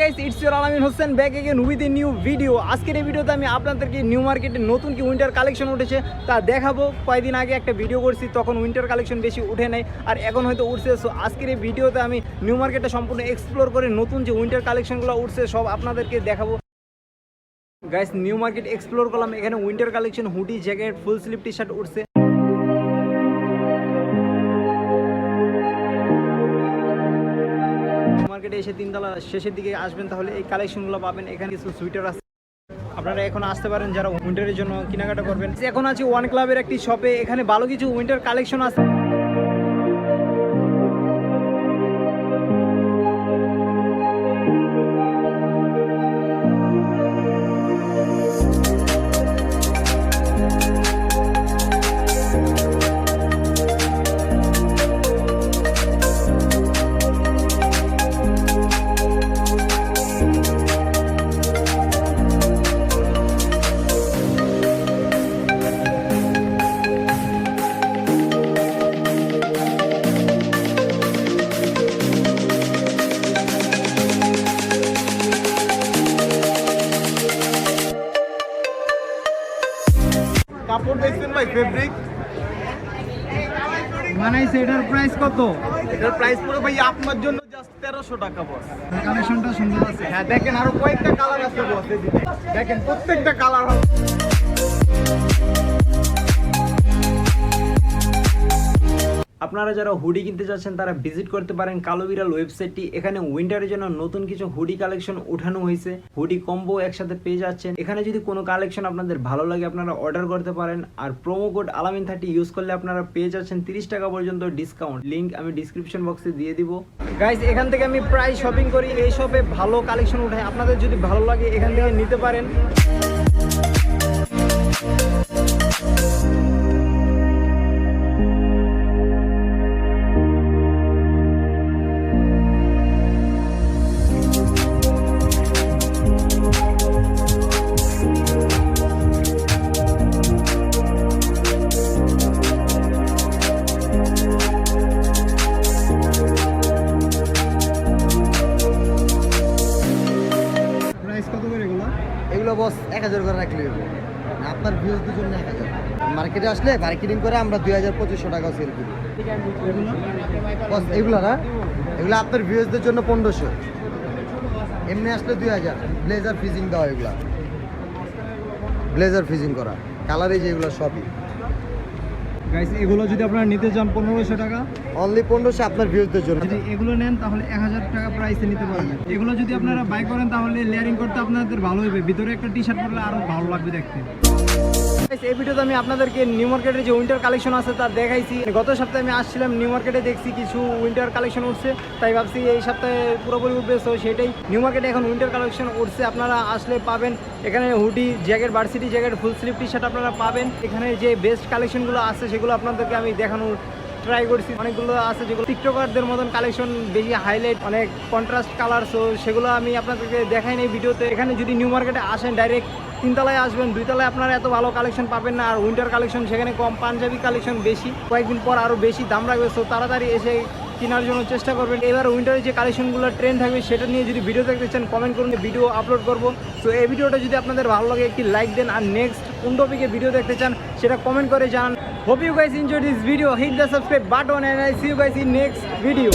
Guys it's your Alamin Hossain back again with a new video আজকের এই ভিডিওতে আমি আপনাদেরকে নিউ মার্কেটে নতুন কি উইন্টার কালেকশন উঠেছে তা দেখাবো। কয়েকদিন আগে একটা ভিডিও করছি, তখন উইন্টার কালেকশন বেশি উঠে নাই, আর এখন হয়তো উঠছে। সো আজকের এই ভিডিওতে আমি নিউ মার্কেটটা সম্পূর্ণ এক্সপ্লোর করে নতুন যে উইন্টার কালেকশনগুলো উঠছে, সব আপনাদেরকে দেখাবো। গাইস নিউ মার্কেট এক্সপ্লোর করলাম, এখানে winter collection hoodie jacket full sleeve T shirt উঠছে। মার্কেটে এসে তিনতলা শেষের দিকে আসবেন, তাহলে এই কালেকশনগুলো পাবেন। এখানে কিছু সুইটার আছে। আপনারা এখন আসতে পারেন যারা উইন্টারের জন্য কেনাকাটা করবেন। এখন আছে ওয়ান ক্লাবের একটি শপে এখানে ভালো কিছু উইন্টার কালেকশন আছে। কাপড় দেখছেন ভাই ফেব্রিক মানাইছে এটার প্রাইস কত? এটার প্রাইস পড়ে ভাই আপনার জন্য জাস্ট তেরোশো টাকা বস কালেকশনটা সুন্দর আছে। হ্যাঁ দেখেন আরও কয়েকটা কালার আছে বস দেখেন প্রত্যেকটা কালার হবে আপনারা যারা হুডি কিনতে চাচ্ছেন তারা ভিজিট করতে পারেন কালো বিড়াল ওয়েবসাইটটি। এখানে উইন্টারের জন্য নতুন কিছু হুডি কালেকশন উঠানো হয়েছে। হুডি কম্বো একসাথে পেয়ে যাচ্ছেন। এখানে যদি কোনো কালেকশন আপনাদের ভালো লাগে, আপনারা অর্ডার করতে পারেন। আর promo code Alamin thirty use করলে আপনারা পেয়ে যাচ্ছেন তিরিশ টাকা পর্যন্ত ডিসকাউন্ট। লিঙ্ক আমি ডিসক্রিপশন বক্সে দিয়ে দিব। গাইজ এখান থেকে আমি প্রায় শপিং করি। এই শপে ভালো কালেকশন উঠাই আপনাদের যদি ভালো লাগে, এখান থেকে নিতে পারেন। বস এক হাজার করে রাখলে হবে। আপনার ভিউজ জন্য এক হাজার। মার্কেটে আসলে মার্কেটিং করে আমরা দুই হাজার, পঁচিশশো টাকা সেল করি। বস এগুলো না? এগুলো আপনার ভিউজদের জন্য পনেরোশো। এমনি আসলে দুই হাজার। ব্লেজার ফিজিং দেওয়া এগুলা। ব্লেজার ফিজিং করা। কালারে যেগুলো সবই। গাইস এগুলো যদি আপনারা নিতে চান পনেরোশো টাকা। অনলি পনেরোশো আপনার ভিউজদের জন্য। যদি এগুলো নেন তাহলে এক হাজার টাকা প্রাইসে নিতে পারবেন। এগুলো যদি আপনারা বাই করেন তাহলে লেয়ারিং করতে আপনাদের ভালো হবে ভিতরে একটা টি শার্ট পরলে আরও ভালো লাগবে দেখতে। এই ভিডিওতে আমি আপনাদেরকে নিউ মার্কেটের যে উইন্টার কালেকশন আছে তা দেখাইছি। গত সপ্তাহে আমি আসছিলাম নিউ মার্কেটে দেখছি কিছু উইন্টার কালেকশন উঠছে, তাই ভাবছি এই সপ্তাহে পুরোপুরি উঠবে, তো সেটাই নিউ মার্কেটে এখন উইন্টার কালেকশন উঠছে। আপনারা আসলে পাবেন এখানে hoodie jacket varsity jacket full sleeve T shirt আপনারা পাবেন। এখানে যে বেস্ট কালেকশনগুলো আছে, সেগুলো আপনাদেরকে আমি দেখানোর ট্রাই করছি। অনেকগুলো আছে যেগুলো টিকটকারদের মতন কালেকশন বেশি হাইলাইট অনেক কন্ট্রাস্ট কালার সো সেগুলো আমি আপনাদেরকে দেখাই নেই ভিডিওতে। এখানে যদি নিউ মার্কেটে আসেন ডাইরেক্ট তিনতলায় আসবেন, দুইতলায় আপনারা এত ভালো কালেকশন পাবেন না। আর উইন্টার কালেকশন সেখানে কম পাঞ্জাবি কালেকশন বেশি। কয়েকদিন পর আরও বেশি দাম রাখবে সো তাড়াতাড়ি এসে কেনার জন্য চেষ্টা করবেন। এবার উইন্টারে যে কালেকশনগুলো ট্রেন্ড থাকবে, সেটা নিয়ে যদি ভিডিও দেখতে চান কমেন্ট করুন ভিডিও আপলোড করব। সো এই ভিডিওটা যদি আপনাদের ভালো লাগে, একটি লাইক দেন। আর নেক্সট কোন টপিকে ভিডিও দেখতে চান, সেটা কমেন্ট করে জানান। Hope you guys enjoy this video hit the subscribe button and I see you guys in next video